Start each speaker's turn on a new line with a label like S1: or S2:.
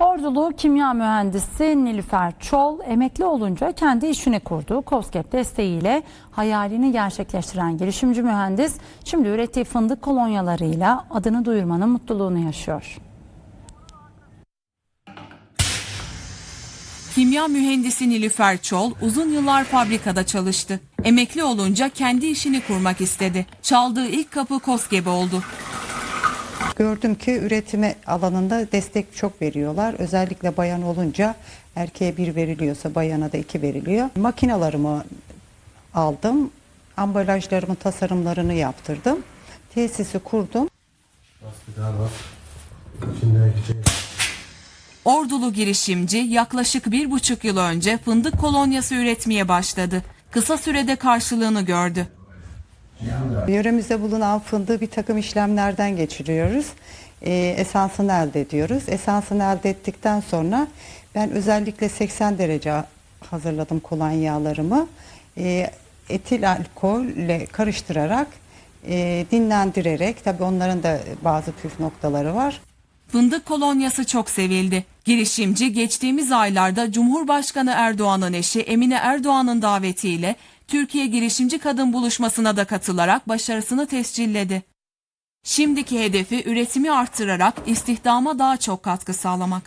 S1: Ordulu kimya mühendisi Nilüfer Çol emekli olunca kendi işini kurdu. COSGAP desteğiyle hayalini gerçekleştiren girişimci mühendis şimdi ürettiği fındık kolonyalarıyla adını duyurmanın mutluluğunu yaşıyor.
S2: Kimya mühendisi Nilüfer Çol uzun yıllar fabrikada çalıştı. Emekli olunca kendi işini kurmak istedi. Çaldığı ilk kapı KOSGEB oldu.
S3: Gördüm ki üretimi alanında destek çok veriyorlar. Özellikle bayan olunca erkeğe bir veriliyorsa bayana da iki veriliyor. Makinalarımı aldım. Ambalajlarımın tasarımlarını yaptırdım. Tesisi kurdum.
S4: Şey.
S2: Ordulu girişimci yaklaşık bir buçuk yıl önce fındık kolonyası üretmeye başladı. Kısa sürede karşılığını gördü.
S3: Yöremizde bulunan fındığı bir takım işlemlerden geçiriyoruz. Ee, esansını elde ediyoruz. Esansını elde ettikten sonra ben özellikle 80 derece hazırladım kolonyalarımı. Ee, etil alkolle karıştırarak, e, dinlendirerek, tabii onların da bazı püf noktaları var.
S2: Fındık kolonyası çok sevildi. Girişimci geçtiğimiz aylarda Cumhurbaşkanı Erdoğan'ın eşi Emine Erdoğan'ın davetiyle Türkiye Girişimci Kadın Buluşması'na da katılarak başarısını tescilledi. Şimdiki hedefi üretimi arttırarak istihdama daha çok katkı sağlamak.